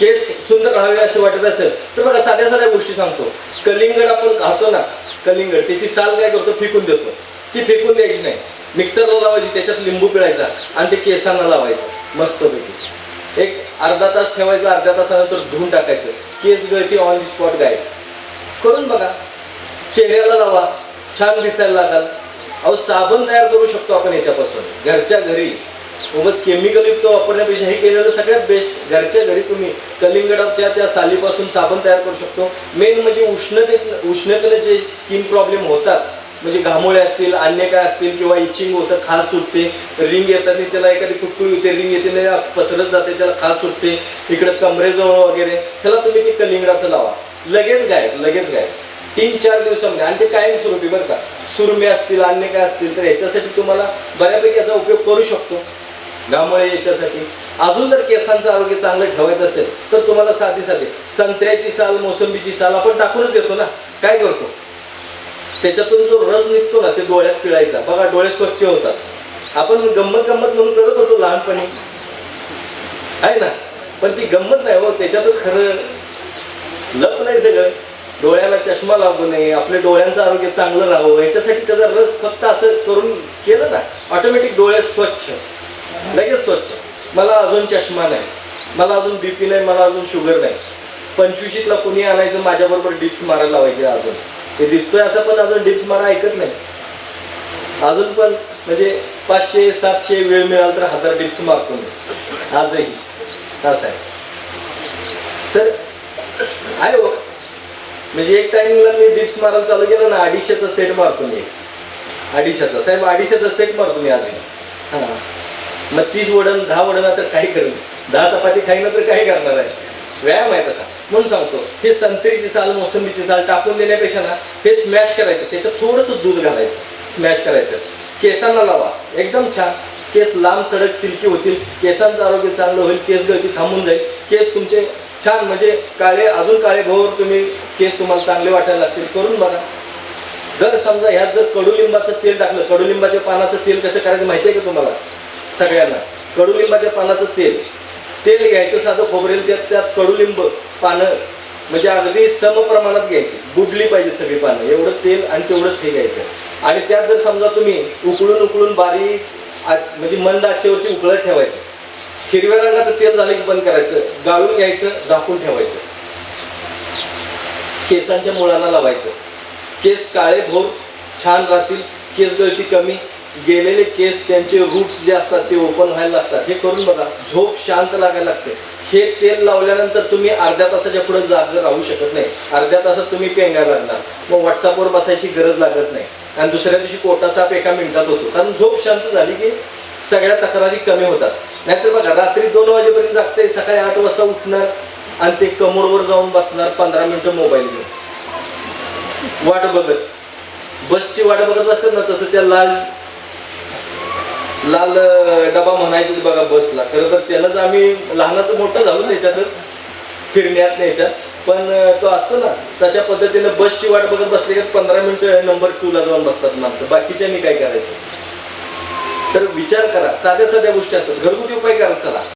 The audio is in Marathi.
केस सुंदर राहावे असं वाटत असेल तर बघा साध्या साध्या गोष्टी सांगतो. कलिंगड आपण खातो ना कलिंगड त्याची साल काय करतो? फेकून देतो. ती फेकून द्यायची नाही. मिक्सरला लावायची त्याच्यात लिंबू पिळायचा आणि ते केसांना लावायचं मस्तपैकी. एक अर्धा तास ठेवायचा अर्ध्या तासानंतर धुवून टाकायचं. केस गळती ऑन दी स्पॉट गायब करून बघा. चेहऱ्याला लावा. छान दिसायला लागाल. अहो साबण तयार करू शकतो आपण याच्यापासून. घरच्या घरी. उगाच केमिकल युक्त वापरण्यापेक्षा हे केलेलं सगळ्यात बेस्ट घरच्या घरी तुम्ही कलिंगडाच्या त्या सालीपासून साबण तयार करू शकतो. मेन म्हणजे उष्णते उष्णतेने जे स्किन प्रॉब्लेम होतात म्हणजे घामोळे असतील अन्य काय असतील किंवा इचिंग होतं खास सुटते रिंग येतात त्याला एखादी कुटकुळी होते रिंग येते नाही पसरत जाते त्याला खास सुटते इकडे कमरेजवळ वगैरे त्याला तुम्ही ते कलिंगडाचं लावा. लगेच गायब लगेच गायब. तीन चार दिवसामध्ये. आणि ते कायम स्वरूपी बरं का. सुरमे असतील अन्य काय असतील तर याच्यासाठी तुम्हाला बऱ्यापैकी याचा उपयोग करू शकतो. घामोळे याच्यासाठी अजून जर केसांचं आरोग्य चांगलं ठेवायचं असेल तर तुम्हाला साधी साधी संत्र्याची साल मोसंबीची साल आपण टाकूनच देतो ना. काय करतो? त्याच्यातून जो रस निघतो ना ते डोळ्यात पिळायचा. बघा डोळे स्वच्छ होतात. आपण गंमत गंमत म्हणून करत होतो लहानपणी. आहे ना? पण ती गंमत नाही हो त्याच्यातच खरं लप नाही सगळं. डोळ्याला चष्मा लागू नये आपल्या डोळ्यांचं आरोग्य चांगलं राहावं. याच्यासाठी त्याचा रस फक्त असं करून केलं ना ऑटोमॅटिक डोळे स्वच्छ. लगेच स्वच्छ. मला अजून चष्मा नाही. मला अजून बी पी नाही मला अजून शुगर नाही. पंचवीशीतला कुणी आणायचं माझ्याबरोबर डिप्स मारायला लावायचे अजून. ते दिसतोय असं पण अजून डिप्स मारा ऐकत नाही. अजून पण म्हणजे पाचशे सातशे वेळ मिळाला तर हजार डिप्स मारतो मी. आजही. असं आहे. तर आहे म्हणजे एक टाइमला मी डिप्स मारायला चालू केलं ना अडीचशेचा सेट मारतो मी. अडीचशेचा. साहेब अडीचशेचा सेट मारतो मी अजून हां. मग तीस वडण दहा वडण तर काही करेल दहा चपाती खाईन तर काही करणार आहे व्यायाम आहे तसा. म्हणून सांगतो हे संत्रीची साल मोसंबीची साल टाकून देण्यापेक्षा ना हे स्मॅश करायचं. त्याच्यात थोडंसं दूध घालायचं. स्मॅश करायचं. केसांना लावा. एकदम छान. केस लांब सडक सिल्की होतील. केसांचं आरोग्य चांगलं होईल. केस गळती थांबून जाईल. केस तुमचे छान म्हणजे काळे अजून काळे भोर तुम्ही केस तुम्हाला चांगले वाटायला लागतील. करून बघा. जर समजा ह्यात जर कडुलिंबाचं तेल टाकलं कडुलिंबाच्या पानाचं तेल कसं करायचं माहिती आहे का तुम्हाला? सगळ्यांना. कडुलिंबाच्या पानाचं तेल तेल घ्यायचं साधं खोबरेल त्यात त्यात कडुलिंब पानं म्हणजे अगदी सम प्रमाणात घ्यायची. बुडली पाहिजे सगळी पानं. एवढं तेल आणि तेवढंच हे घ्यायचं. आणि त्यात जर समजा तुम्ही उकळून उकळून बारीक आ- म्हणजे मंद आचेवरती उकळत ठेवायचं. हिरव्या रंगाचं तेल झालं की बंद करायचं. गाळून घ्यायचं झाकून ठेवायचं. केसांच्या मुळांना लावायचं. केस काळे भोर छान राहतील. केस गळती कमी गेलेले केस त्यांचे रूट्स जे असतात ते ओपन व्हायला लागतात. हे करून बघा झोप शांत लागायला लागते. हे तेल लावल्यानंतर तुम्ही अर्ध्या तासाच्या पुढे जाग राहू शकत नाही. अर्ध्या तासात तुम्ही पेंगायला लागणार मग व्हॉट्सअपवर बसायची गरज लागत नाही. आणि दुसऱ्या दिवशी कोटा साप एका मिनिटात होतो. कारण झोप शांत झाली की सगळ्या तक्रारी कमी होतात. नाहीतर बघा रात्री दोन वाजेपर्यंत जागते सकाळी आठ वाजता उठणार आणि ते कमोडवर जाऊन बसणार पंधरा मिनिटं मोबाईल घेऊन. वाट बघत. बसची वाट बघत बसतात ना तसं त्या लाल लाल डबा म्हणायचे बघा बसला. खरं तर त्यालाच आम्ही लहानाचं मोठं झालो त्याच्यातच फिरण्यात याच्यात. पण तो असतो ना तशा पद्धतीनं बसची वाट बघत बसली की पंधरा मिनिटं नंबर टूला जाऊन बसतात माणसं. बाकीच्यांनी काय करायचं? तर विचार करा. साध्या साध्या गोष्टी असतात. घरगुती उपाय करा चला.